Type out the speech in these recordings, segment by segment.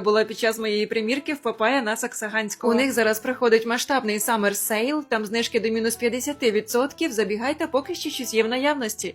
була під час моєї примірки в Папая на Саксаганського. У них зараз проходить масштабний Summer Sale, там знижки до мінус 50%. Забігайте, поки ще щось є в наявності.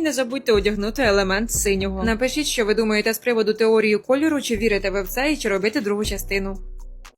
не забудьте одягнути елемент синього. Напишіть, що ви думаєте з приводу теорії кольору, чи вірите ви в це і чи робити другу частину.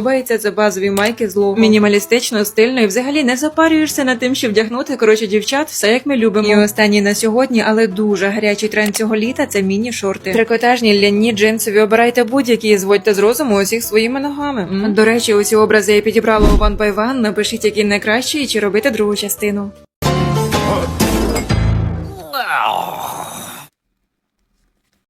подобається це базові майки з логом. Мінімалістично, стильно і взагалі не запарюєшся над тим, що вдягнути. Коротше, дівчат, все як ми любимо. І останні на сьогодні, але дуже гарячий тренд цього літа це міні-шорти. Трикотажні ляні джинсові обирайте будь-які і зводьте з розуму усіх своїми ногами. М. До речі, усі образи я підібрала у One by One. Напишіть, які найкращі чи робити другу частину. Wow.